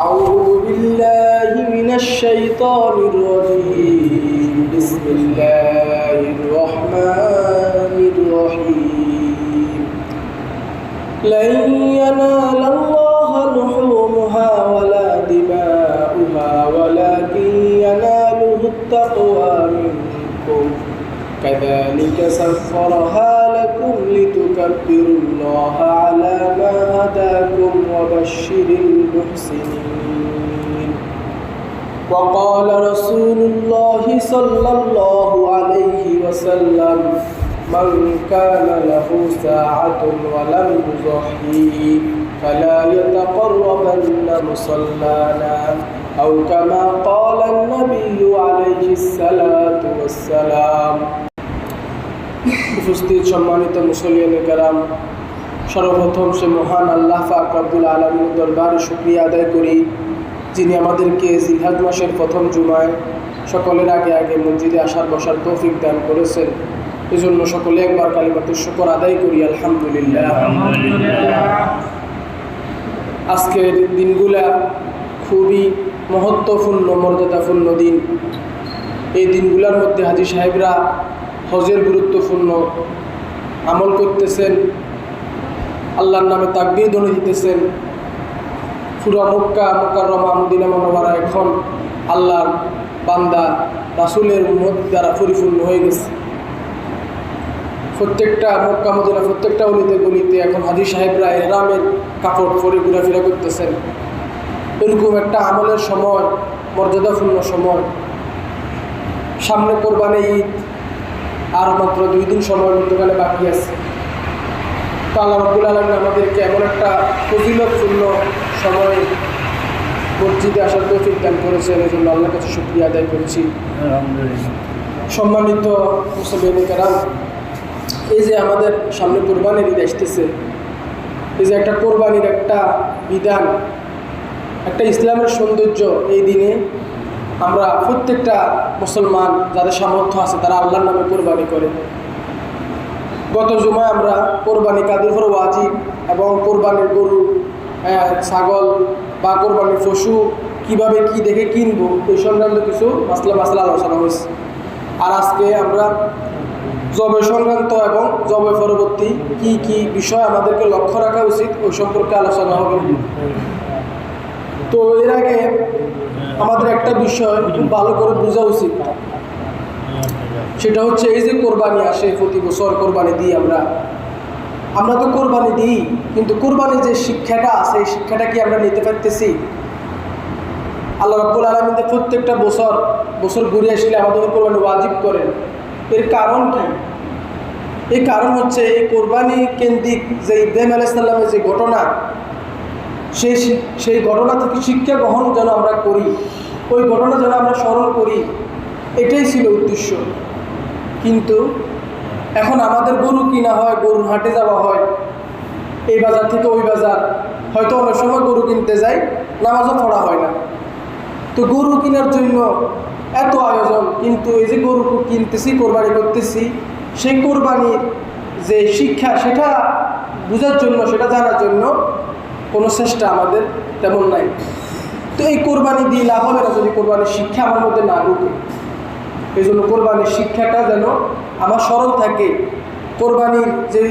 أعوذ بالله من الشيطان الرجيم. بسم الله الرحمن الرحيم. لن ينال الله لحومها ولا دماؤها ولكن يناله التقوى منكم. كذلك سخرها لتكبروا الله على ما هداكم وبشر المحسنين. وقال رسول الله صلى الله عليه وسلم من كان له ساعة ولم يضحي فلا يتقربن مصلانا. أو كما قال النبي عليه الصلاة والسلام উপস্থিত সম্মানিত মুসলিম কারাম সর্বপ্রথম সে মহান আল্লাহ পাক আব্দুল আলমীর দরবারে শুক্রিয়া আদায় করি যিনি আমাদেরকে জিহাদ মাসের প্রথম জুমায় সকলের আগে আগে মসজিদে আসার বসার তৌফিক দান করেছেন। এজন্য সকলে একবার কালিমাতুর শুকর আদায় করি আলহামদুলিল্লাহ। আজকের দিনগুলা খুবই মহত্বপূর্ণ মর্যাদাপূর্ণ দিন। এই দিনগুলোর মধ্যে হাজি সাহেবরা হজের গুরুত্বপূর্ণ আমল করতেছেন, আল্লাহর নামে তাকবির ধ্বনি দিতেছেন। পুরা মক্কা, মোকাররমা, মদিনা মনোবারা এখন আল্লাহর বান্দা, রাসুলের মত দ্বারা পরিপূর্ণ হয়ে গেছে। প্রত্যেকটা মক্কা মদিনা প্রত্যেকটা অলিতে গলিতে এখন হাজি সাহেবরা এহরামের কাপড় পরে ঘোরাফেরা করতেছেন। এরকম একটা আমলের সময়, মর্যাদাপূর্ণ সময়। সামনে কোরবানি ঈদ আর মাত্র দুই দিন সময় মধ্যখানে বাকি আছে। তো আল্লাহ রব্বুল আলমিন আমাদেরকে এমন একটা ফজিলতপূর্ণ সময় মসজিদে আসার তৌফিক দান করেছেন এই জন্য আল্লাহর কাছে শুক্রিয়া আদায় করেছি। সম্মানিত মুসলিমেরা এই যে আমাদের সামনে কোরবানির ঈদ আসতেছে এই যে একটা কোরবানির একটা বিধান একটা ইসলামের সৌন্দর্য এই দিনে আমরা প্রত্যেকটা মুসলমান যাদের সামর্থ্য আছে তারা আল্লাহর নামে কোরবানি করে। গত জুমায় আমরা কোরবানি কাদের ফর ওয়াজিব এবং কোরবানির গরু ছাগল বা কোরবানির পশু কীভাবে কি দেখে কিনবো এই সংক্রান্ত কিছু মাসলা মাসলা আলোচনা হয়েছে। আর আজকে আমরা জবে সংক্রান্ত এবং জবে পরবর্তী কি কি বিষয় আমাদেরকে লক্ষ্য রাখা উচিত, ওই সম্পর্কে আলোচনা হবে। তো এর আগে আমাদের একটা বিষয় ভালো করে বোঝা উচিত। সেটা হচ্ছে এই যে কোরবানি আসে প্রতি বছর কোরবানি দিই আমরা। আমরা তো কোরবানি দিই, কিন্তু কোরবানির যে শিক্ষাটা আছে, এই শিক্ষাটা কি আমরা নিতে পারতেছি? আল্লাহ রাব্বুল আলমিনদের প্রত্যেকটা বছর বছর ঘুরে আসলে আমাদের কোরবানি ওয়াজিব করেন। এর কারণ কি? এই কারণ হচ্ছে এই কোরবানি কেন্দ্রিক যে ইব্রাহিম আলাইসাল্লামের যে ঘটনা সেই সেই ঘটনা থেকে শিক্ষা গ্রহণ যেন আমরা করি, ওই ঘটনা যেন আমরা স্মরণ করি, এটাই ছিল উদ্দেশ্য। কিন্তু এখন আমাদের গরু কিনা হয়, গরুর হাটে যাওয়া হয়, এই বাজার থেকে ওই বাজার। হয়তো অনেক সময় গরু কিনতে যাই, নামাজও পড়া হয় না। তো গরু কেনার জন্য এত আয়োজন, কিন্তু এই যে গরু কিনতেছি, কোরবানি করতেছি, সেই কোরবানির যে শিক্ষা, সেটা বোঝার জন্য, সেটা জানার জন্য কোনো চেষ্টা আমাদের তেমন নাই। তো এই কোরবানি দিয়ে লাভ হবে না যদি কোরবানির শিক্ষা আমার মধ্যে না ঢুকে। এই জন্য কোরবানির শিক্ষাটা যেন আমার স্মরণ থাকে। কোরবানির যে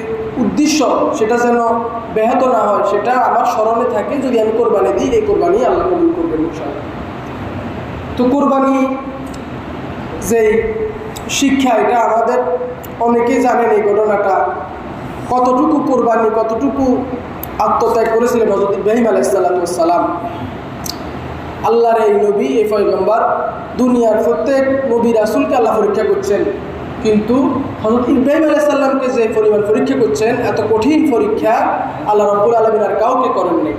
উদ্দেশ্য সেটা যেন ব্যাহত না হয়, সেটা আমার স্মরণে থাকে যদি আমি কোরবানি দিই, এই কোরবানি আল্লাহ কবুল করবেন তো কোরবানি যে শিক্ষা, এটা আমাদের অনেকেই জানেন এই ঘটনাটা। কতটুকু কোরবানি, কতটুকু আত্মত্যাগ করেছিলেন হজরত ইব্রাহিম আলাইসাল্লাম আল্লাহর এই নবী, এই পয়গম্বর, দুনিয়ার প্রত্যেক নবী রাসুলকে আল্লাহ পরীক্ষা করছেন। কিন্তু হজরত ইব্রাহিম আলাইসাল্লামকে যে পরিমাণ পরীক্ষা করছেন, এত কঠিন পরীক্ষা আল্লাহ রব্বুল আলমিন আর কাউকে করেননি।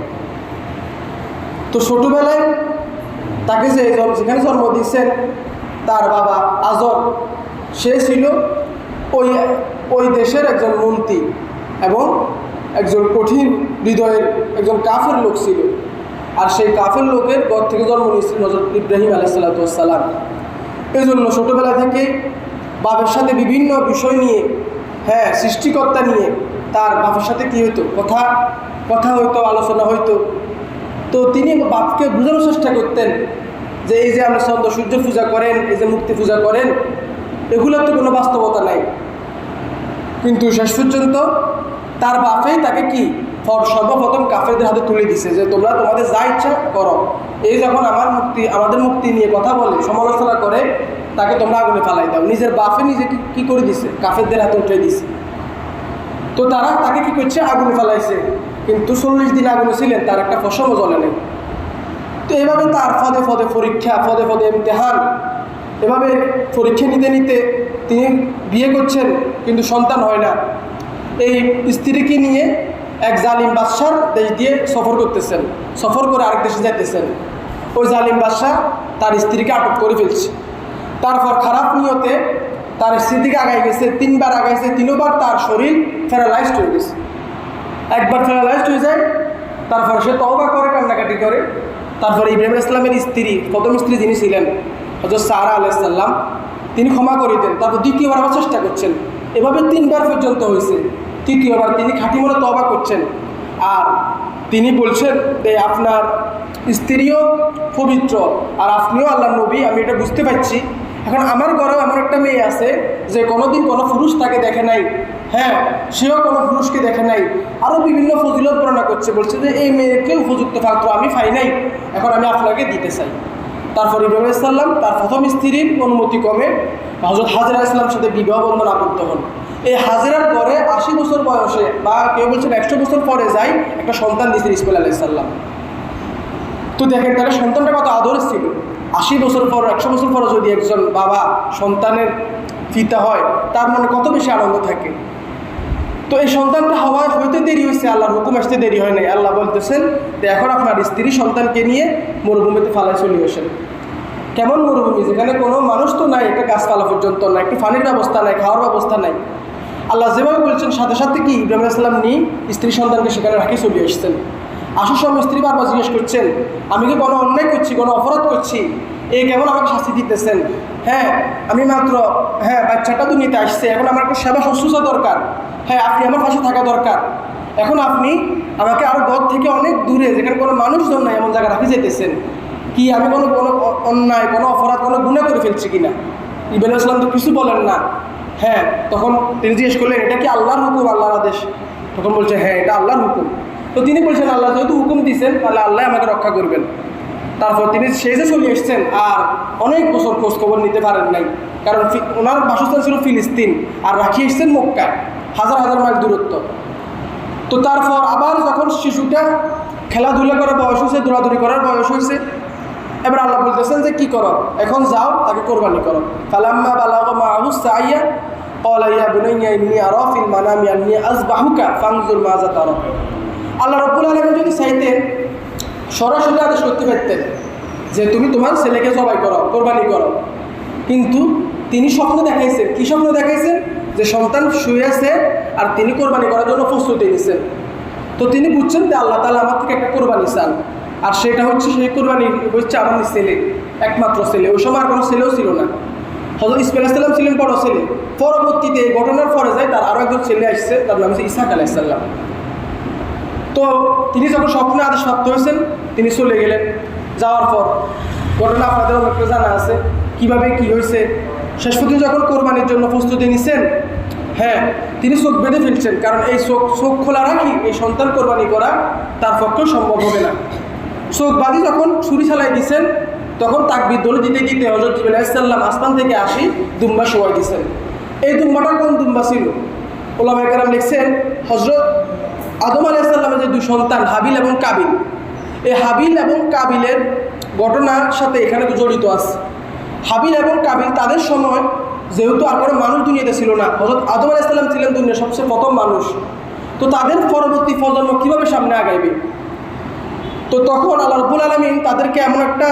তো ছোটোবেলায় তাকে যে যেখানে জন্ম দিয়েছেন, তার বাবা আজর, সে ছিল ওই ওই দেশের একজন মন্ত্রী এবং একজন কঠিন হৃদয়ের একজন কাফের লোক ছিল। আর সেই কাফের লোকের পর থেকে জন্ম নিয়েছিল হজরত ইব্রাহিম আলাইসাল্লাম এই জন্য ছোটোবেলা থেকে বাপের সাথে বিভিন্ন বিষয় নিয়ে হ্যাঁ সৃষ্টিকর্তা নিয়ে তার বাপের সাথে কী হতো কথা কথা হইতো, আলোচনা হইতো। তো তিনি বাপকে বোঝানোর চেষ্টা করতেন যে এই যে আমরা চন্দ্র সূর্য পূজা করেন, এই যে মুক্তি পূজা করেন, এগুলোর তো কোনো বাস্তবতা নাই। কিন্তু শেষ পর্যন্ত তার বাপেই তাকে কি? সর্বপ্রথম কাফেরদের হাতে তুলে দিছে যে তোমরা তোমাদের যা ইচ্ছা করো। এই যখন আমার মুক্তি আমাদের মুক্তি নিয়ে কথা বলে, সমালোচনা করে, তাকে তোমরা আগুনে ফালাই দাও। নিজের বাপে নিজে কি- করে দিছে? কাফেরদের হাতে উঠে দিছে। তো তারা তাকে কি করছে? আগুনে ফালাইছে। কিন্তু চল্লিশ দিন আগুনে ছিলেন, তার একটা ফসলও জ্বলে নেই। তো এভাবে তার ফদে ফদে পরীক্ষা, ফদে ফদে ইমতেহান। এভাবে পরীক্ষা নিতে নিতে তিনি বিয়ে করছেন, কিন্তু সন্তান হয় না। এই স্ত্রীকে নিয়ে এক জালিম বাদশার দেশ দিয়ে সফর করতেছেন। সফর করে আরেক দেশে যাইতেছেন। ওই জালিম বাদশাহ তার স্ত্রীকে আটক করে ফেলছে। তারপর খারাপ নিয়তে তার দিকে আগাই গেছে, তিনবার আগাইছে তিনবার তার শরীর প্যারালাইজড হয়ে গেছে। একবার প্যারালাইজড হয়ে যায়, তারপর সে তওবা করে, কান্নাকাটি করে। তারপর ইব্রাহিম ইসলামের স্ত্রী, প্রথম স্ত্রী যিনি ছিলেন হজরত সারা আলাইসাল্লাম তিনি ক্ষমা করে দেন। তারপর দ্বিতীয়বার আবার চেষ্টা করছেন। এভাবে তিনবার পর্যন্ত হয়েছে। তৃতীয়বার তিনি খাঁটি মনে তবা করছেন। আর তিনি বলছেন যে, আপনার স্ত্রীও পবিত্র। আর আপনিও আল্লাহ নবী। আমি এটা বুঝতে পারছি। এখন আমার ঘরেও এমন একটা মেয়ে আছে যে, কোনোদিন কোনো পুরুষ তাকে দেখে নাই। হ্যাঁ সেও কোনো পুরুষকে দেখে নাই। আরও বিভিন্ন ফজিলত বর্ণনা করছে। বলছে যে, এই মেয়েকে উপযুক্ত পাত্র আমি পাই নাই। এখন আমি আপনাকে দিতে চাই। তারপর ইব্রাহিম ইসলাম তার প্রথম স্ত্রীর অনুমতি কমে হজরত হাজিরা ইসলামের সাথে বিবাহ বন্ধন আবদ্ধ হন। এই হাজিরার পরে আশি বছর বয়সে বা কেউ বলছেন একশো বছর পরে যাই একটা সন্তান দিয়েছেন ইসমাইল আলাইসাল্লাম তো দেখেন তাহলে সন্তানটা কত আদর ছিল? আশি বছর পর, একশো বছর পর যদি একজন বাবা সন্তানের পিতা হয়, তার মনে কত বেশি আনন্দ থাকে? তো এই সন্তানটা হওয়া হইতে দেরি হয়েছে আল্লাহর হুকুম আসতে দেরি হয় নাই। আল্লাহ বলতেছেন যে এখন আপনার স্ত্রী সন্তানকে নিয়ে মরুভূমিতে ফালাই চলে আসেন। কেমন মরুভূমি যেখানে কোনো মানুষ তো নাই, একটা গাছপালা পর্যন্ত নাই, একটু পানির ব্যবস্থা নাই, খাওয়ার ব্যবস্থা নাই। আল্লাহ যেভাবে বলছেন, সাথে সাথে কি ইব্রাহিম আসলাম নিয়ে স্ত্রী সন্তানকে সেখানে রাখি চলে এসছেন। আসার সময় স্ত্রী বারবার জিজ্ঞেস করছেন, আমি কি কোনো অন্যায় করছি, কোনো অপরাধ করছি? এই কেমন আমাকে শাস্তি দিতেছেন? হ্যাঁ আমি মাত্র হ্যাঁ বাচ্চাটা নিতে আসছে, এখন আমার একটা সেবা শুশ্রূষা দরকার। হ্যাঁ আপনি আমার পাশে থাকা দরকার। এখন আপনি আমাকে আরও ঘর থেকে অনেক দূরে, যেখানে কোনো মানুষজন নাই, এমন জায়গায় রাখি যেতেছেন কি আমি কোনো কোনো অন্যায়, কোনো অপরাধ, কোনো গুণা করে ফেলছি কিনা? ইবেন ইসলাম তো কিছু বলেন না। হ্যাঁ তখন তিনি জিজ্ঞেস করলেন, এটা কি আল্লাহর হুকুম, আল্লাহর আদেশ? তখন বলছে হ্যাঁ এটা আল্লাহর হুকুম। তো তিনি বলছেন, আল্লাহ যেহেতু হুকুম দিয়েছেন, তাহলে আল্লাহ আমাকে রক্ষা করবেন। তারপর তিনি শেষে চলে এসছেন, আর অনেক বছর খোঁজ খবর নিতে পারেন নাই। কারণ ওনার বাসস্থান ছিল ফিলিস্তিন, আর রাখি এসছেন মক্কায়, হাজার হাজার মাইল দূরত্ব। তো তারপর আবার যখন শিশুটা খেলাধুলা করার বয়স হয়েছে, দৌড়াদৌড়ি করার বয়স হয়েছে এবার আল্লাহ বলতেছেন যে কি করো এখন যাও তাকে কোরবানি করো ফালাম্মা বালাগ মাহু সাইয়া قال يا بني إني أرى في المنام أني أذبحك فانظر ماذا ترى আল্লাহ রব্বুল আলমিন যদি চাইতেন সরাসরি আদেশ করতে পারতেন যে তুমি তোমার ছেলেকে জবাই করো কোরবানি করো কিন্তু তিনি স্বপ্ন দেখাইছেন কি স্বপ্ন দেখাইছেন যে সন্তান শুয়ে আছে আর তিনি কোরবানি করার জন্য প্রস্তুতি নিছেন তো তিনি বুঝছেন যে আল্লাহ তালা আমার থেকে একটা কোরবানি চান আর সেটা হচ্ছে সেই কোরবানি হচ্ছে আমার ছেলে, একমাত্র ছেলে। ওই সময় আর কোনো ছেলেও ছিল না। হজরত ইসমাইল ইসলাম ছিলেন বড় ছেলে। পরবর্তীতে এই ঘটনার পরে যায় তার আরও একজন ছেলে আসছে, তার নাম হচ্ছে ইসাক আলাইসাল্লাম তো তিনি যখন স্বপ্নে আদেশ প্রাপ্ত হয়েছেন, তিনি চলে গেলেন। যাওয়ার পর ঘটনা আপনাদের অনেকটা জানা আছে। কীভাবে কি হয়েছে? শেষ পর্যন্ত যখন কোরবানির জন্য প্রস্তুতি নিছেন হ্যাঁ তিনি চোখ বেঁধে ফেলছেন। কারণ এই চোখ চোখ খোলা রাখি এই সন্তান কোরবানি করা তার পক্ষেও সম্ভব হবে না। চোখ বাদি যখন ছুরি চালাই দিচ্ছেন তখন তাকবির দোল দিতে দিতে হজরত জিবাইসাল্লাম আসমান থেকে আসি দুম্বা শোয়াই দিচ্ছেন এই দুম্বাটা কোন দুম্বা ছিল? ওলামা একরাম লিখছেন হজরত আদম আলাইসাল্লামের যে দুই সন্তান, হাবিল এবং কাবিল। এই হাবিল এবং কাবিলের ঘটনার সাথে এখানে জড়িত আছে। হাবিল এবং কাবিল তাদের সময় যেহেতু আর কোনো মানুষ দুনিয়াতে ছিল না হজরত আদম আলাইসাল্লাম ছিলেন দুনিয়ার সবচেয়ে প্রথম মানুষ। তো তাদের পরবর্তী প্রজন্ম কীভাবে সামনে আগাইবে? তো তখন আল্লাহ রব্বুল আলমিন তাদেরকে এমন একটা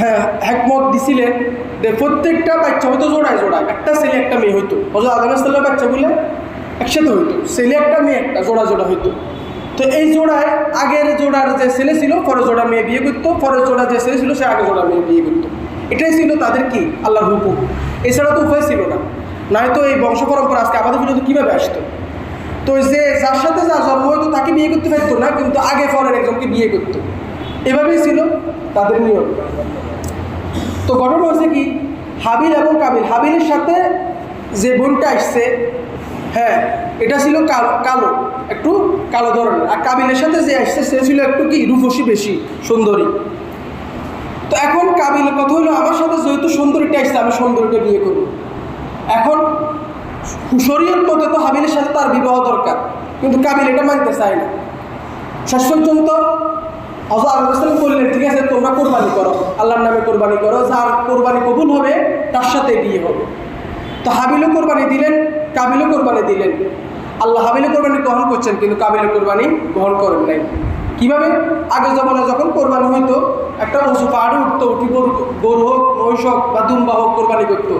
হ্যাঁ হ্যাকমত দিছিলেন যে প্রত্যেকটা বাচ্চা হয়তো জোড়ায় জোড়ায়, একটা ছেলে, একটা মেয়ে হইতো। হজরত আদম ইসলামের বাচ্চাগুলো একসাথে হইতো। ছেলে একটা, মেয়ে একটা, জোড়া জোড়া হইতো। তো এই জোড়ায় আগের জোড়ার যে ছেলে ছিল পরে জোড়া মেয়ে বিয়ে করতো, পরের জোড়া যে ছেলে ছিল, সে আগে জোড়া মেয়ে বিয়ে করতো। এটাই ছিল তাদের কি? আল্লাহর হুকুম। এছাড়া তো উপায় ছিল না। নয়তো এই বংশ পরম্পরা আজকে আমাদের পর্যন্ত কীভাবে আসতো? তো যে যার সাথে যার জন্ম হয়তো তাকে বিয়ে করতে পারতো না, কিন্তু আগে পরের একজনকে বিয়ে করতো। এভাবেই ছিল তাদের নিয়ম। তো ঘটনা হচ্ছে কি, হাবিল এবং কাবিল, হাবিলের সাথে যে বোনটা আসছে হ্যাঁ এটা ছিল কালো কালো, একটু কালো ধরনের। আর কাবিলের সাথে যে আসছে, সে ছিল একটু কি, রূপসী বেশি, সুন্দরী। তো এখন কাবিলের কথা হলো, আমার সাথে যেহেতু সুন্দরীটা আসছে, আমি সুন্দরীটা বিয়ে করব। এখন শরীয়ত মতে তো হাবিলের সাথে তার বিবাহ দরকার, কিন্তু কাবিল এটা মানতে চায় না। শেষ পর্যন্ত বললেন, ঠিক আছে, তোমরা কোরবানি করো, আল্লাহর নামে কোরবানি করো, যার কোরবানি কবুল হবে, তার সাথে বিয়ে হবে। তো হাবিলও কোরবানি দিলেন, কাবিলও কোরবানি দিলেন। আল্লাহ হাবিলও কোরবানি গ্রহণ করছেন, কিন্তু কাবিলের কোরবানি গ্রহণ করেন নাই। কীভাবে? আগের জমানে যখন কোরবানি হইতো, একটা পশু পাহাড়ে উঠতো উঠি গরু হোক, মহিষ হোক বা দুম্বা হোক কোরবানি করতো।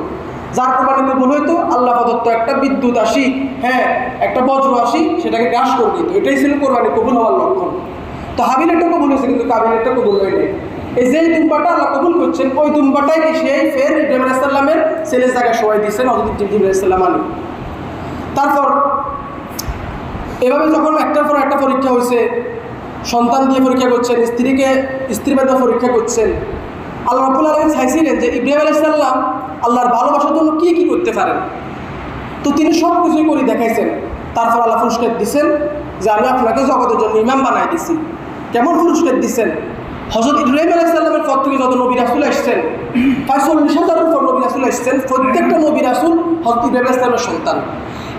যার কোরবানি কবুল হইতো আল্লাহ প্রদত্ত একটা বিদ্যুৎ আসি হ্যাঁ একটা বজ্র আসি, সেটাকে গ্রাস করে দিত। এটাই ছিল কোরবানি কবুল হওয়ার লক্ষণ। তো হাবিল একটা কবুল হয়েছে, কিন্তু কবুল হয় নাই এই যে দুম্বাটা আল্লাহ কবুল করছেন, ওই দুম্বাটাই কি সেই ফের ইব্রাহিম আলাইসাল্লামের ছেলের জায়গায় সবাই দিচ্ছেন হজরত আলাইসাল্লাম আলী। তারপর এভাবে যখন একটার পর একটা পরীক্ষা হয়েছে, সন্তান দিয়ে পরীক্ষা করছেন, স্ত্রীকে স্ত্রী বেদা পরীক্ষা করছেন, আল্লাহ রাবুল আলম চাইছিলেন যে ইব্রাহিম আলাইসাল্লাম আল্লাহর ভালোবাসার জন্য কী কী করতে পারেন তো তিনি সব কিছুই করে দেখাইছেন। তারপর আল্লাহ পুরস্কার দিচ্ছেন যে আমি আপনাকে জগতের জন্য ইমাম বানাই দিছি। কেমন পুরস্কার দিচ্ছেন হজরত ইব্রাহিম আলাইসাল্লামের পর থেকে যত নবী রাসুল আসছেন প্রায় চল্লিশ হাজারের পর নবী রাসুল আসছেন প্রত্যেকটা নবী রাসুল হজরত ইব্রাহিম আলাইসালামের সন্তান।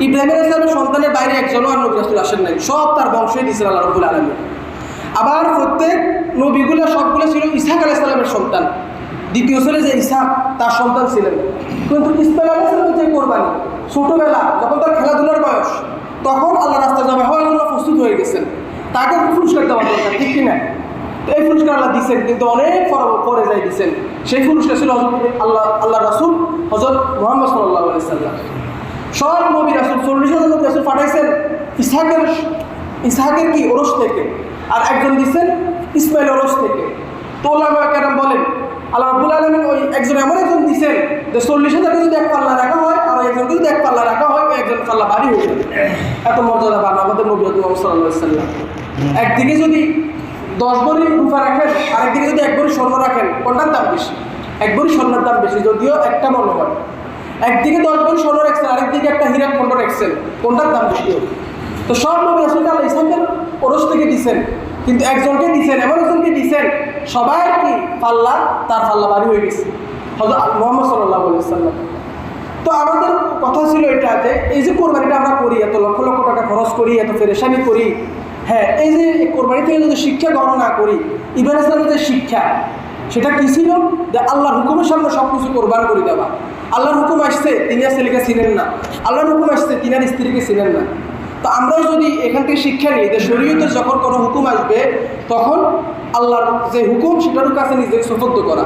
ইব্রাহিম আলাইসালামের সন্তানের বাইরে একজনও আর নবী রাসুল আসেন নাই। সব তার বংশই দিয়েছেন আল্লাহ রবুল আলমী আবার প্রত্যেক নবীগুলো সবগুলো ছিল ইসাক আলাইসালামের সন্তান। দ্বিতীয় ছেলে যে ইসাক তার সন্তান ছিলেন। কিন্তু ইসমাইল আলাইসালামের যে কোরবানি, ছোটোবেলা যখন তার খেলাধুলার বয়স, তখন আল্লাহ রাস্তায় জমা হওয়ার জন্য প্রস্তুত হয়ে গেছেন। তাকে পুরস্কার দেওয়া দরকার, ঠিক কিনা? তো এই পুরস্কার আল্লাহ দিচ্ছেন কিন্তু অনেক পর যাই দিচ্ছেন সেই পুরস্কার ছিল হজরত আল্লাহ আল্লাহ রাসুল হজরত মোহাম্মদ সাল্লাহ সাল্লাম। সব নবী রাসুল, চল্লিশ হাজার রাসুল পাঠাইছেন ইসাহাকের ইসাহাকের কি, ওরস থেকে। আর একজন দিচ্ছেন ইসমাইল ওরস থেকে। তো ওলামা কেরাম বলেন আল্লাহ রাবুল আলমিন ওই একজন এমন একজন দিচ্ছেন যে চল্লিশ হাজারকে যদি এক পাল্লা রাখা হয়, আর একজনকে যদি এক পাল্লা রাখা হয় ওই একজন পাল্লা বাড়ি হয়ে এত মর্যাদা পান আমাদের নবী মোহাম্মদ সাল্লাহ সাল্লাম। একদিকে যদি দশ ভরি রূপা রাখেন, আরেকদিকে যদি এক ভরি স্বর্ণ রাখেন, কোনটার দাম বেশি? এক ভরি স্বর্ণের দাম বেশি, যদিও একটা মনে হয়। একদিকে দশ ভরি স্বর্ণ রাখছেন, আরেকদিকে একটা হীরা খণ্ড রাখছেন, কোনটার দাম বেশি তো সব নবী আসলে আল্লাহ ইসলামের ওরস থেকে দিছেন, কিন্তু একজনকে দিছেন, এমন একজনকে দিছেন সবাই কি পাল্লা? তার পাল্লা বাড়ি হয়ে গেছে। হয়তো মোহাম্মদ সাল্লাহ সাল্লাম তো আমাদের কথা ছিল এটা যে, এই যে কোরবানিটা আমরা করি, এত লক্ষ লক্ষ টাকা খরচ করি, এত ফেরেশানি করি। হ্যাঁ এই যে কোরবানি থেকে যদি শিক্ষা গ্রহণ না করি ইব্রাহিম ইসলামের যে শিক্ষা, সেটা কী ছিল? যে আল্লাহর হুকুমের সামনে সব কিছু কোরবান করে দেওয়া। আল্লাহর হুকুম আসছে, তিনি আর ছেলেকে চিনেন না। আল্লাহর হুকুম আসছে, তিনি আর স্ত্রীকে চিনেন না। তো আমরাও যদি এখান থেকে শিক্ষা নিই, যে শরীয়তে যখন কোনো হুকুম আসবে, তখন আল্লাহর যে হুকুম, সেটার কাছে নিজেকে সুপদ্ধ করা।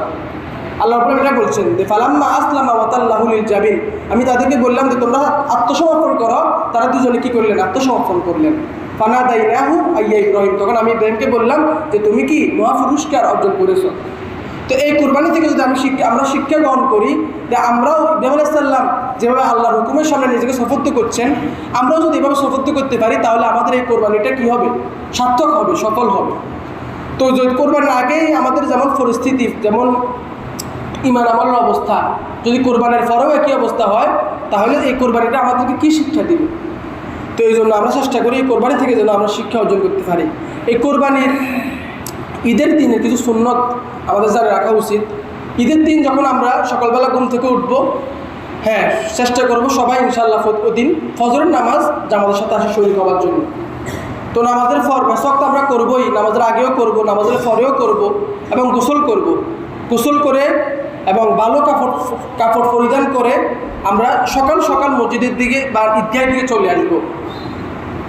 আল্লাহ রব্বুল এটা বলছেন যে, ফালাম্মা আসলামা ওয়াতাল্লাহুল জাবিন। আমি তাদেরকে বললাম যে, তোমরা আত্মসমর্পণ করো, তারা দুজনে কি করলেন? আত্মসমর্পণ করলেন। ফানা দাই নাহু আইয়া ইব্রাহিম। তখন আমি ইব্রাহিমকে বললাম যে, তুমি কি মহাপুরস্কার অর্জন করেছ? তো এই কোরবানি থেকে যদি আমি শিক্ষা, আমরা শিক্ষা গ্রহণ করি যে, আমরাও ইব্রাহিম আলাইসাল্লাম যেভাবে আল্লাহর হুকুমের সামনে নিজেকে সফত্য করছেন, আমরাও যদি এভাবে সফত্য করতে পারি, তাহলে আমাদের এই কোরবানিটা কী হবে? সার্থক হবে, সফল হবে। তো যদি কোরবানির আগেই আমাদের যেমন পরিস্থিতি, যেমন ইমান আমলের অবস্থা, যদি কোরবানের পরেও একই অবস্থা হয়, তাহলে এই কোরবানিটা আমাদেরকে কী শিক্ষা দিবে? তো এই জন্য আমরা চেষ্টা করি এই কোরবানি থেকে যেন আমরা শিক্ষা অর্জন করতে পারি। এই কোরবানির ঈদের দিনে কিছু সুন্নত আমাদের জানে রাখা উচিত। ঈদের দিন যখন আমরা সকালবেলা ঘুম থেকে উঠবো হ্যাঁ চেষ্টা করব সবাই ইনশাল্লাহ ওই দিন ফজরের নামাজ জামাতের সাথে আসে শরীর হওয়ার জন্য। তো নামাজের ফর তো আমরা করবোই। নামাজের আগেও করব, নামাজের পরেও করব এবং গোসল করব। গোসল করে এবং ভালো কাপড় কাপড় পরিধান করে আমরা সকাল সকাল মসজিদের দিকে বা ঈদগাহের দিকে চলে আসব।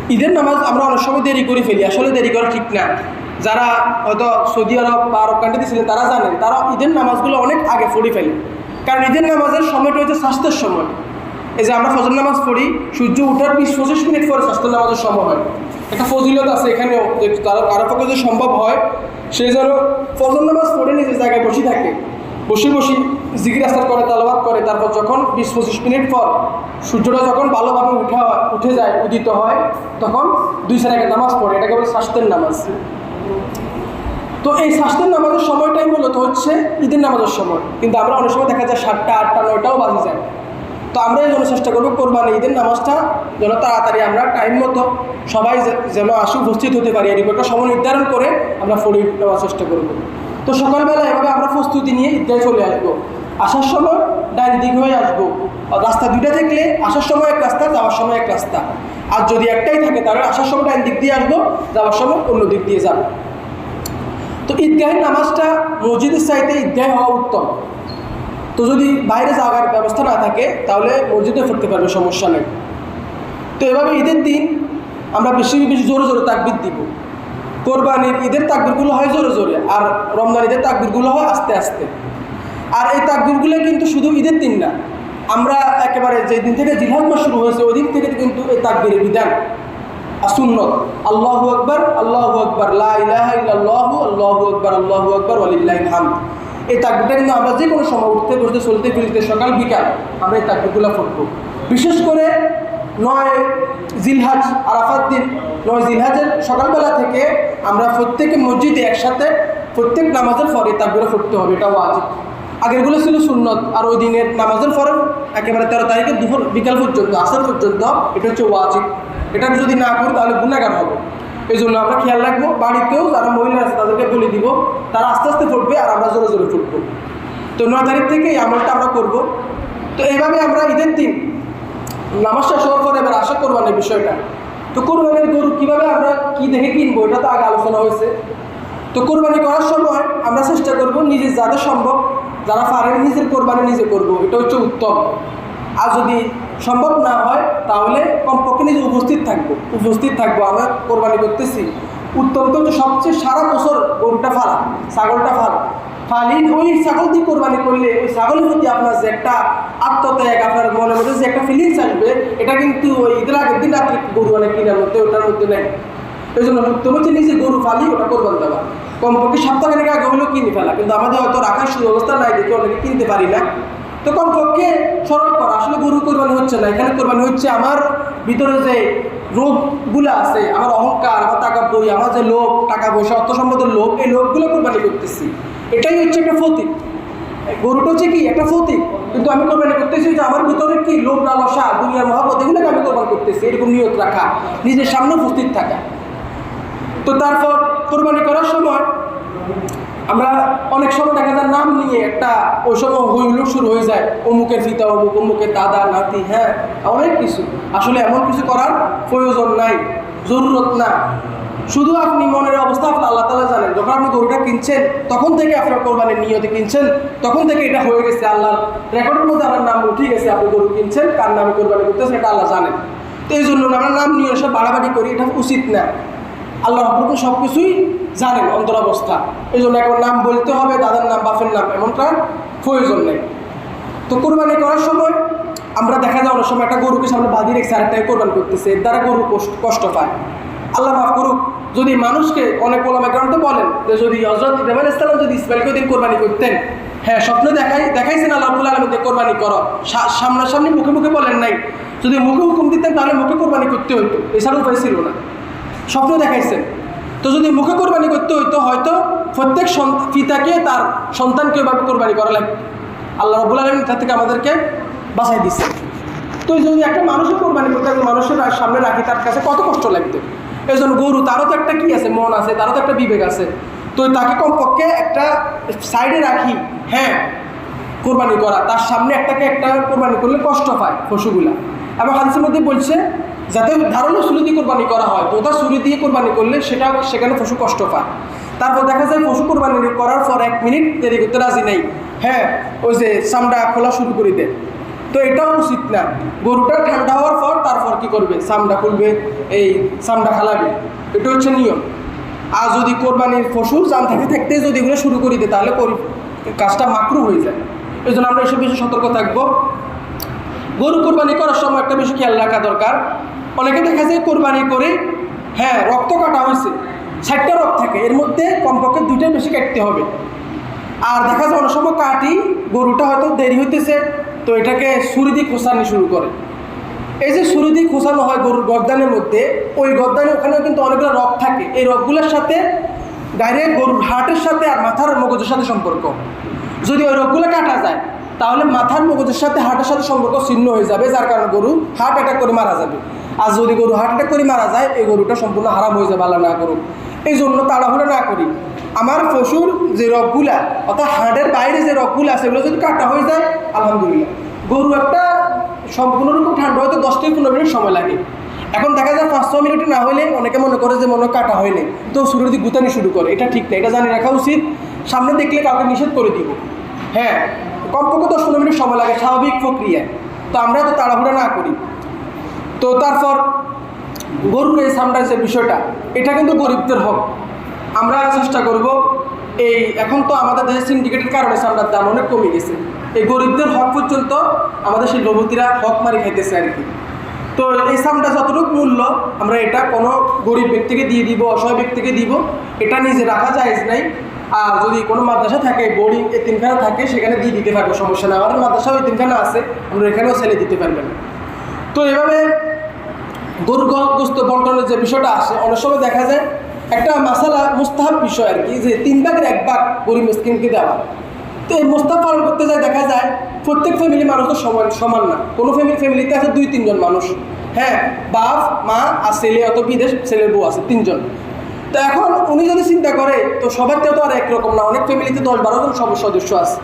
ঈদের নামাজ আমরা অনেক সময় দেরি করে ফেলি, আসলে দেরি করা ঠিক না। যারা হয়তো সৌদি আরব বা আরব কান্ট্রিতে ছিলেন, তারা জানেন, তারা ঈদের নামাজগুলো অনেক আগে পড়ে ফেলে। কারণ ঈদের নামাজের সময়টা হচ্ছে স্বাস্থ্যের সময়। এই যে আমরা ফজর নামাজ পড়ি, সূর্য ওঠার বিশ পঁচিশ মিনিট পরে স্বাস্থ্য নামাজের সময় হয়। একটা ফজিলত আছে এখানেও, যে তারা কারও পক্ষে যদি সম্ভব হয়, সে যেন ফজর নামাজ পড়ে নিজের জায়গায় বসে থাকে। বসে বসে জিগির আসার করে তালবাদ করে, তারপর যখন বিশ পঁচিশ মিনিট পর সূর্যটা যখন ভালোভাবে উঠে উঠে যায়, উদিত হয়, তখন দুই সারাকে নামাজ পড়ে। এটাকে বলে স্বাস্থ্যের নামাজ। তো এই স্বাস্থ্যের নামাজের সময়টাই মূলত হচ্ছে ঈদের নামাজের সময়। কিন্তু আমরা অনেক সময় দেখা যায় সাতটা, আটটা, নয়টাও বাজে যায়। তো আমরা জন্য চেষ্টা করব কোরবানি ঈদের নামাজটা যেন তাড়াতাড়ি আমরা টাইম মতো সবাই যেন আসি, উপস্থিত হতে পারি। এরকম একটা সময় নির্ধারণ করে আমরা ফড়ি নেওয়ার চেষ্টা করব। তো সকালবেলা এভাবে আমরা প্রস্তুতি নিয়ে ঈদগায় চলে আসব। আসার সময় ডাইন দিক হয়ে আসব। রাস্তা দুইটা থাকলে আসার সময় এক রাস্তা, যাওয়ার সময় এক রাস্তা। আর যদি একটাই থাকে, তাহলে আসার সময় ডাইন দিক দিয়ে আসব, যাওয়ার সময় অন্য দিক দিয়ে যাব। তো ঈদগাহের নামাজটা মসজিদের চাইতে ঈদগাহে হওয়া উত্তম। তো যদি বাইরে যাওয়ার ব্যবস্থা না থাকে, তাহলে মসজিদে পড়তে পারবে, সমস্যা নেই। তো এভাবে ঈদের দিন আমরা বেশি বেশি জোরে জোরে তাকবির দিব। কোরবানির ঈদের তাকবিরগুলো হয় জোরে জোরে, আর রমজান ঈদের তাকবিরগুলো হয় আস্তে আস্তে। আর এই তাকবিরগুলো কিন্তু শুধু ঈদের দিন না, আমরা একেবারে যে দিন থেকে জিহাদ মাস শুরু হয়েছে ওই দিন থেকে কিন্তু এই তাকবিরের বিধান। আর সুন্নত, আল্লাহু আকবার আল্লাহু আকবার, লা ইলাহা ইল্লাল্লাহু, আল্লাহু আকবার আল্লাহু আকবার, ওয়ালিল্লাহিল হামদ। এই তাকবিরটা কিন্তু আমরা যে কোনো সময় উঠতে, বসতে, চলতে, ফিরতে, সকাল, বিকাল আমরা এই তাকবিরগুলো ফুটবো বিশেষ করে নয় জিলহাজ, আরাফাত দিন। নয় জিলহাজের সকালবেলা থেকে আমরা প্রত্যেকে মসজিদে একসাথে প্রত্যেক নামাজের পরে তাকবিরা ফুটতে হবে এটাও আজব আগেরগুলো ছিল সুন্নত, আর ওই দিনের নামাজের পরে একেবারে তেরো তারিখে দুপুর, বিকাল পর্যন্ত, আসার পর্যন্ত এটা হচ্ছে ওয়াজিব। এটা যদি না করি তাহলে গুণাগার হবে। এই জন্য আমরা খেয়াল রাখব, বাড়িতেও যারা মহিলা আছে তাদেরকে বলে দিব, তারা আস্তে আস্তে ফুটবে আর আমরা জোরে জোরে ফুটবো। তো নয় তারিখ থেকে এই আমলটা আমরা করব। তো এইভাবে আমরা ঈদের দিন নামাজ শেষ হওয়ার পরে এবার আশা কোরবানির বিষয়টা। তো কোরবানির গরু কীভাবে আমরা কি দেখে কিনবো, এটা তো আগে আলোচনা হয়েছে। তো কোরবানি করার সময় আমরা চেষ্টা করব নিজে যাদের সম্ভব, যারা পারেন নিজের কোরবানি নিজে করব, এটা হচ্ছে উত্তম। আর যদি সম্ভব না হয়, তাহলে কমপক্ষে নিজে উপস্থিত থাকব। উপস্থিত থাকব, আমরা কোরবানি করতেছি। উত্তম তো সবচেয়ে সারা বছর গরুটা ফালা, ছাগলটা ফালা। ফালি ওই ছাগল দিয়ে কোরবানি করলে, ওই ছাগলের প্রতি আপনার যে একটা আত্মত্যাগ, আপনার মনের মধ্যে যে একটা ফিলিংস আসবে, এটা কিন্তু ওই ঈদের আগের দিন রাত্রে গরু অনেক কিনার মধ্যে, ওটার মধ্যে নেই। এই জন্য উত্তম হচ্ছে নিজে গরু ফালি, ওটা কোরবান দেওয়া। কমপক্ষে সপ্তাহখানিক আগে হলেও কিনে ফেলা, কিন্তু আমাদের হয়তো রাখার সুব্যবস্থা নাই দেখে অনেকে কিনতে পারি না। তো কমপক্ষে সরল করা। আসলে গরু কোরবানি হচ্ছে না। এখানে কোরবানি হচ্ছে আমার ভিতরে যে রোগগুলো আছে, আমার অহংকার, আমার টাকা বই আমার যে লোভ, টাকা পয়সা অর্থ সম্পদের লোভ, এই লোভগুলো কোরবানি করতেছি। এটাই হচ্ছে একটা ফতিক। গরুটা হচ্ছে কি? একটা ফতিক। কিন্তু আমি কোরবানি করতেছি যে আমার ভিতরে কি লোভ, লালসা, দুনিয়ার মহাপত এগুলোকে আমি কোরবানি করতেছি। এরকম নিয়ত রাখা, নিজের সামনে উপস্থিত থাকা। তো তারপর কোরবানি করার সময় আমরা অনেক সময় দেখা যায় নাম নিয়ে একটা ওই সময় হইহুল্লোড় শুরু হয়ে যায়। অমুকের ফিতা অমুক, অমুকের দাদা, নাতি হ্যাঁ অনেক কিছু। আসলে এমন কিছু করার প্রয়োজন নাই, জরুরত না। শুধু আপনি মনের অবস্থা আপনার আল্লাহ তালা জানেন। যখন আপনি গরুটা কিনছেন, তখন থেকে আপনার কোরবানির নিয়তে কিনছেন, তখন থেকে এটা হয়ে গেছে আল্লাহর রেকর্ডের মধ্যে আপনার নাম উঠে গেছে, আপনি গরু কিনছেন, কার নামে কোরবানি করতেছেন, এটা আল্লাহ জানেন। তো এই জন্য আমরা নাম নিয়ে এসে বাড়াবাড়ি করি, এটা উচিত না। আল্লাহ রহমত সব কিছুই জানেন অন্তরাবস্থা। এই জন্য এখন নাম বলতে হবে, দাদার নাম, বাপের নাম, এমনটা প্রয়োজন নেই। তো কোরবানি করার সময় আমরা দেখা যায় অনেক সময় একটা গরুকে সামনে বাঁধিয়ে রেখেছে আরেকটাকে কোরবানি করতেছে, এর দ্বারা গরু কষ্ট- পায়। আল্লাহ মাফ করুক, যদি মানুষকে অনেক ওলামা গ্রাম বলেন যে যদি হজরত ইব্রাহিম ইসলাম যদি ইসমাইলকে ওই দিন কোরবানি করতেন হ্যাঁ স্বপ্ন দেখাই, দেখাইছেন আল্লাহ আব্বুল আলমীকে কোরবানি করো। সামনাসামনি মুখে মুখে বলেন নাই। যদি মুখে হুকুম দিতেন তাহলে মুখে কোরবানি করতে হইতো এছাড়া উপায় ছিল না। স্বপ্ন দেখাইছেন তো যদি মুখে কোরবানি করতে হইতো, হয়তো প্রত্যেক পিতাকে তার সন্তানকে ওইভাবে কোরবানি করা লাগবে। আল্লাহ রবুল আলমী তার থেকে আমাদেরকে বাঁচাই দিচ্ছে তো যদি একটা মানুষের কোরবানি করতে মানুষের সামনে রাখি তার কাছে কত কষ্ট লাগতো এই জন্য গরু, তারও তো একটা কি আছে, মন আছে, তারও তো একটা বিবেক আছে। তো তাকে কমপক্ষে একটা সাইডে রাখি হ্যাঁ কোরবানি করা। তার সামনে একটাকে একটা কোরবানি করলে কষ্ট পায়, পশুগুলা। এবং হাদিসের মধ্যে বলছে যাতে ধারণা ছুরি দিয়ে কোরবানি করা হয় তো ওটা ছুরি দিয়ে কোরবানি করলে সেটা সেখানে পশু কষ্ট পায়। তারপর দেখা যায় পশু কোরবানি করার পর এক মিনিট দেরি করতে রাজি নেই। হ্যাঁ ওই যে চামড়া খোলা শুরু করে দেয়। তো এটাও উচিত না। গরুটা ঠান্ডা হওয়ার পর তারপর কি করবে? চামড়া খুলবে, এই চামড়া খালাবে। এটা হচ্ছে নিয়ম। আর যদি কোরবানির পশু জান থাকতে থাকতে যদি এগুলো শুরু করে দেয়, তাহলে কাজটা মাকরু হয়ে যায়। এই জন্য আমরা এসব বেশি সতর্ক থাকব। গরু কোরবানি করার সময় একটা বেশি খেয়াল রাখা দরকার। অনেকে দেখা যায় কোরবানি করে হ্যাঁ রক্ত কাটা হয়েছে, ষাটটা রক্ত থাকে, এর মধ্যে কমপক্ষে দুইটাই বেশি কাটতে হবে। আর দেখা যায় অনেক সময় কাটি, গরুটা হয়তো দেরি হইতেছে, তো এটাকে ছুরি দিয়ে খোসানি শুরু করে। এই যে ছুরি দিয়ে খোসানো হয় গরুর গরদানের মধ্যে, ওই গরদানে ওখানে কিন্তু অনেকগুলো রক থাকে। এই রকগুলোর সাথে ডাইরেক্ট গরুর হার্টের সাথে আর মাথার মগজের সাথে সম্পর্ক। যদি ওই রোগগুলো কাটা যায়, তাহলে মাথার মগজের সাথে হার্টের সাথে সম্পর্ক ছিন্ন হয়ে যাবে, যার কারণে গরু হার্ট অ্যাটাক করে মারা যাবে। আর যদি গরু অ্যাটাক করে মারা যায়, এই গরুটা সম্পূর্ণ হারাম হয়ে যাবে, আল্লাহ না করুক। এই জন্য তাড়াহুড়া না করি। আমার পশুর যে রগগুলা, অর্থাৎ হার্টের বাইরে যে রগগুলা সেগুলো যদি কাটা হয়ে যায়, আলহামদুলিল্লাহ। গরু একটা সম্পূর্ণরূপে ঠান্ডা হয়তো দশ থেকে পনেরো মিনিট সময় লাগে। এখন দেখা যায় পাঁচ ছ মিনিটে না হলে অনেকে মনে করে যে মনে কাটা হয়নি তো শুরু দিকে গুতানি শুরু করে। এটা ঠিক না, এটা জানি রাখা উচিত। সামনে দেখলে কাউকে নিষেধ করে দিব। হ্যাঁ কমপক্ষে দশ পনেরো মিনিট সময় লাগে, স্বাভাবিক প্রক্রিয়ায়। তো আমরা তো তাড়াহুড়া না করি। তো তারপর গরুর এই যে বিষয়টা। এটা কিন্তু গরিবদের হক। আমরা চেষ্টা করব এই এখন তো আমাদের দেশের সিন্ডিকেটের কারণে সামটার দাম অনেক কমে গেছে। এই গরিবদের হক পর্যন্ত আমাদের সেই লোভতিরা হক মারি খাইতেছে আর কি। তো এই সামটা যতটুকু মূল্য, আমরা এটা কোনো গরিব ব্যক্তিকে দিয়ে দিব, অসহায় ব্যক্তিকে দিব, এটা নিজে রাখা যায় নাই। আর যদি কোনো মাদ্রাসা থাকে, বোর্ডিং তিনখানা থাকে, সেখানে দিয়ে দিতে পারব, সমস্যা না আমাদের মাদ্রাসাও তিনখানা আছে, আমরা এখানেও ছেলে দিতে পারবেন। তো এভাবে গরু গোস্ত বন্টনের যে বিষয়টা আসে, অনেক সময় দেখা যায় একটা মাসালা মুস্তাহাব বিষয় আর কি, যে তিন ভাগের এক ভাগ গরিব মিসকিনকে দেওয়া তো এই মোস্তাব পালন করতে যায়, দেখা যায় প্রত্যেক ফ্যামিলি মানুষ তো সমান সমান না। কোনো ফ্যামিলি ফ্যামিলিতে আছে দুই, তিনজন মানুষ। হ্যাঁ বাপ, মা আর ছেলে অত বিদেশ ছেলের বউ আছে তিনজন। তো এখন উনি যদি চিন্তা করে, তো সবার তো আর একরকম না, অনেক ফ্যামিলিতে দশ, বারো জন সব সদস্য আছে।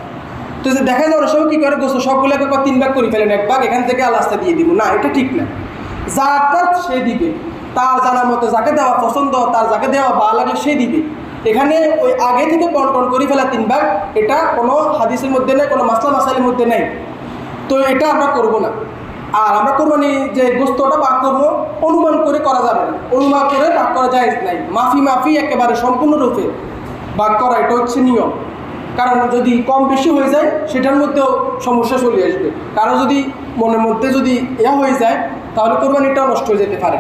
তো যে দেখা যায় ওরা সবাই কী করে গোস্ত সবগুলোকে তিন ভাগ করে ফেলেন, এক ভাগ এখান থেকে আলাস্তা দিয়ে দিব। না, এটা ঠিক না। যার তার সে দিবে। তার জানার মতো যাকে দেওয়া পছন্দ, তার যাকে দেওয়া ভালো লাগে, সে দিবে। এখানে ওই আগে থেকে বন্টন করে ফেলা তিন ভাগ এটা কোনো হাদিসের মধ্যে নেই, কোনো মাসলা মাসাইলের মধ্যে নেই। তো এটা আমরা করব না। আর আমরা করব কোরবানি যে গোস্তটা ভাগ করব, অনুমান করে করা যাবে না। অনুমান করে ভাগ করা যায় নাই। মাফি মাফি একেবারে সম্পূর্ণরূপে ভাগ করা, এটা হচ্ছে নিয়ম। কারণ যদি কম বেশি হয়ে যায়, সেটার মধ্যেও সমস্যা চলে আসবে। কারও যদি মনের মধ্যে যদি ইয়া হয়ে যায় তাহলে কোরবানিটাও নষ্ট হয়ে যেতে পারে।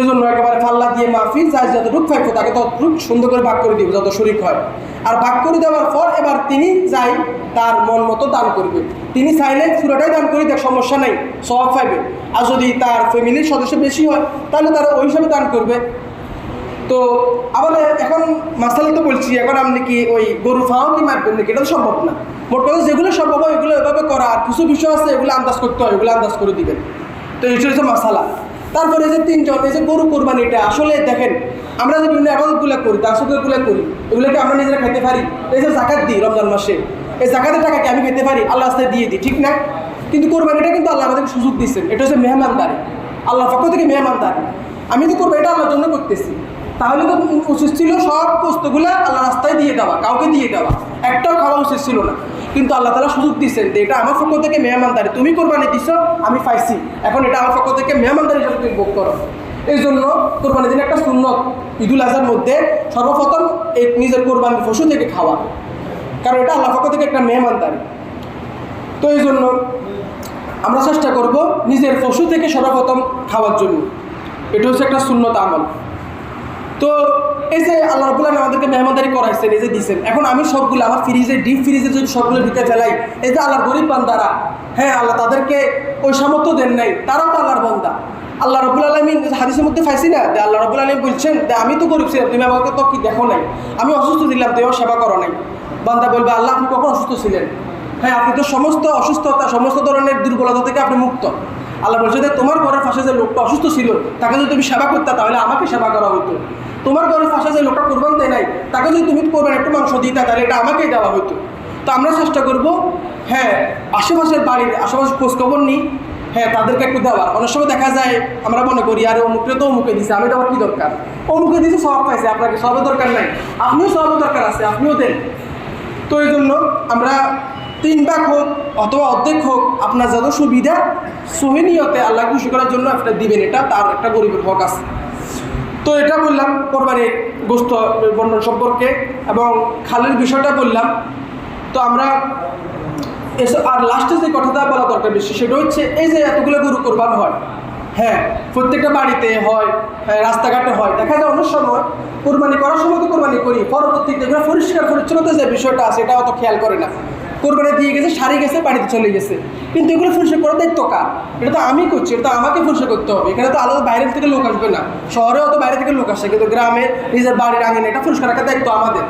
এই জন্য একেবারে পাল্লা দিয়ে মাফি যত যতটুক থাকবে তাকে ততটুক সুন্দর করে ভাগ করে দিব যত শরিক হয়। আর ভাগ করে দেওয়ার পর এবার তিনি যাই তার মন মতো দান করবে। তিনি চাইলে পুরোটাই দান করে দেখ সমস্যা নেই সব পাইবে। আর যদি তার ফ্যামিলির সদস্য বেশি হয়, তাহলে তারা ওই হিসাবে দান করবে। তো আবার এখন মাসালে তো বলছি, এখন আপনি কি ওই গরু ফাও কি মারবেন নাকি? এটা সম্ভব না। মোট কথা যেগুলো সম্ভব হয় এগুলো এভাবে করা। আর কিছু বিষয় আছে, এগুলো আন্দাজ করতে হয়, এগুলো আন্দাজ করে দিবেন। তো এটা হচ্ছে মাসালা। তারপরে যে তিনজন, এই যে গরু কোরবানি এটা, আসলে দেখেন, আমরা যে বিভিন্ন আবাদতগুলো করি তার সাথেগুলো করি, এগুলোকে আমরা নিজেরা খেতে পারি। এই যে জাকাত দিই রমজান মাসে, এই জাকাতের টাকাকে আমি খেতে পারি আল্লাহ রাস্তায় দিয়ে দিই, ঠিক না? কিন্তু কোরবানিটা কিন্তু আল্লাহ আমাদেরকে সুযোগ দিচ্ছেন এটা হচ্ছে মেহমানদারি। আল্লাহ পক্ষ থেকে মেহমানদারি। আমি তো করব, এটা আল্লাহর জন্য করতেছি। তাহলে তো উচিত ছিল সব বস্তুগুলো আল্লাহ রাস্তায় দিয়ে দেওয়া, কাউকে দিয়ে দেওয়া। একটাও খাওয়া উচিত ছিল না। কিন্তু আল্লাহ তালা সুযোগ দিচ্ছেন যে এটা আমার পক্ষ থেকে মেহমানদারি। তুমি কোরবানি দিচ্ছ আমি পাইছি। এখন এটা আমার পক্ষ থেকে মেহমানদারি হিসাবে তুমি ভোগ করো। এই জন্য কোরবানির দিন একটা সুন্নত। ঈদুল আজহার মধ্যে সর্বপ্রথম এই নিজের কোরবানির পশু থেকে খাওয়া। কারণ এটা আল্লাহ পক্ষ থেকে একটা মেহমানদারি। তো এই জন্য আমরা চেষ্টা করব নিজের পশু থেকে সর্বপ্রথম খাওয়ার জন্য। এটা হচ্ছে একটা শূন্যত আমল। তো এই যে আল্লাহ রবুল্লাহ আমাদেরকে মেহমানদারি করাইছেন, এই যে দিচ্ছেন এখন আমি সবগুলো, আমার ফ্রিজে ডিপ ফ্রিজে যদি সবগুলো ঢুকে ফেলাই, এই যে আল্লাহর গরিব বান্দারা হ্যাঁ আল্লাহ তাদেরকে ওই সামর্থ্য দেন নাই, তারাও তো আল্লাহর বান্দা। আল্লাহ রবুল আলমী হাদিসের মধ্যে পাইছি না, যে আল্লাহ রবুল আলম বলছেন যে, আমি তো গরিব ছিলাম, তুমি আমাকে তো কি দেখো নাই? আমি অসুস্থ দিলাম আমার সেবা করো নাই। বান্দা বলবে, আল্লাহ, আপনি কখন অসুস্থ ছিলেন? হ্যাঁ আপনি তো সমস্ত অসুস্থতা, সমস্ত ধরনের দুর্বলতা থেকে আপনি মুক্ত। আল্লাহ বলছে যে তোমার ঘরের পাশে যে লোকটা অসুস্থ ছিল, তাকে যদি তুমি সেবা করতে, তাহলে আমাকে সেবা করা হতো। তোমার ঘরের পাশে যে লোকটা কোরবান দেয় নাই, তাকে যদি তুমি কোরবান একটু মাংস দিতে, তাহলে এটা আমাকেই দেওয়া হতো। তো আমরা চেষ্টা করব হ্যাঁ আশেপাশের বাড়ির আশেপাশে খোঁজখবর নিই। হ্যাঁ তাদেরকে একটু দেওয়ার অনেক সময় দেখা যায়, আমরা মনে করি, আরে, অমুকরে তো অমুকে দিছে, আমি দেওয়ার কী দরকার? অমুকে দিছে সব পাইছে, আপনাকে সবের দরকার নাই। আপনিও সবের দরকার আছে, আপনিও দেন। তো এই জন্য আমরা তিন ভাগ হোক অথবা অর্ধেক হোক আপনার যত সুবিধা সহিনীয়তে আল্লাহ খুশি করার জন্য একটা দিবেন। এটা তার একটা গরিবের হক আছে। তো এটা বললাম কোরবানির গোস্ত বন্টন সম্পর্কে এবং খালের বিষয়টা বললাম। তো আমরা এসব আর লাস্টে যে কথাটা বলা দরকার বেশি সেটা হচ্ছে এই যে এতগুলো গরু কোরবান হয় হ্যাঁ প্রত্যেকটা বাড়িতে হয় হ্যাঁ, রাস্তাঘাটে হয়। দেখা যায় অনেক সময় কোরবানি করার সময় তো কোরবানি করি পরবর্তীতে পরিষ্কার পরিচ্ছন্নতা যে বিষয়টা আছে এটা অত খেয়াল করে না। কোরবানি দিয়ে গেছে, সারি গেছে, বাড়িতে চলে গেছে। কিন্তু এগুলো পরিষ্কার করার দায়িত্ব কার? এটা তো আমি করছি, এটা তো আমাকে পরিষ্কার করতে হবে। এখানে তো আলাদা বাইরে থেকে লোক আসবে না। শহরেও অত বাইরে থেকে লোক আসে কিন্তু গ্রামে নিজের বাড়ির আঙিনে এটা পরিষ্কার রাখার দায়িত্ব আমাদের।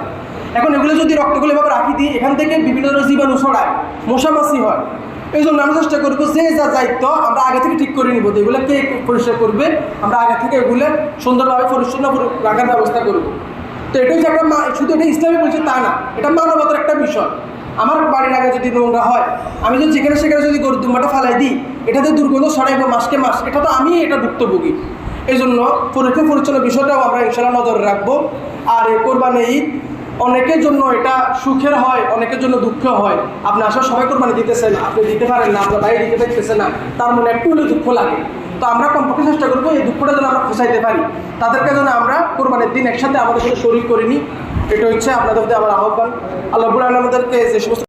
এখন এগুলো যদি রক্তগুলো এভাবে রাখি দিই এখান থেকে বিভিন্ন ধরনের জীবাণু ছড়ায়, মশামাছি হয় এই জন্য আমরা চেষ্টা করব যে যা দায়িত্ব আমরা আগে থেকে ঠিক করে নিব যে এগুলো কে পরিষ্কার করবে। আমরা আগে থেকে এগুলো সুন্দরভাবে পরিচ্ছন্ন রাখার ব্যবস্থা করব। তো এটা হচ্ছে একটা শুধু এটা ইসলামী বলছে তা না, এটা মানবতার একটা বিষয়। আমার বাড়ির আগে যদি নোংরা হয়, আমি যদি যেখানে সেখানে যদি গরুর দুম্বাটা ফালাই দিই, এটাতে দুর্গন্ধ ছড়াইবো মাসকে মাস। এটা তো আমি এটা ভুক্তভোগী। এই জন্য পরীক্ষা পরিচ্ছন্ন বিষয়টাও আমরা ইনশাল্লাহ নজরে রাখব। আর এই কোরবানি ঈদ অনেকের জন্য এটা সুখের হয়, অনেকের জন্য দুঃখ হয়। আপনি আসলে সবাই কোরবানি দিতেছেন, আপনি দিতে পারেন না আপনার বাইরে দিতে পারতেছেন না। তার মনে একটু হলে দুঃখ লাগে। তো আমরা কমপক্ষে চেষ্টা করব এই দুঃখটা যেন আমরা খোঁচাইতে পারি। তাদেরকে যেন আমরা কোরবানির দিন একসাথে আমাদের সাথে শরীর করিনি এটা হচ্ছে আপনাদের আমার আহ্বান। আল্লাহ আমাদেরকে যে সমস্ত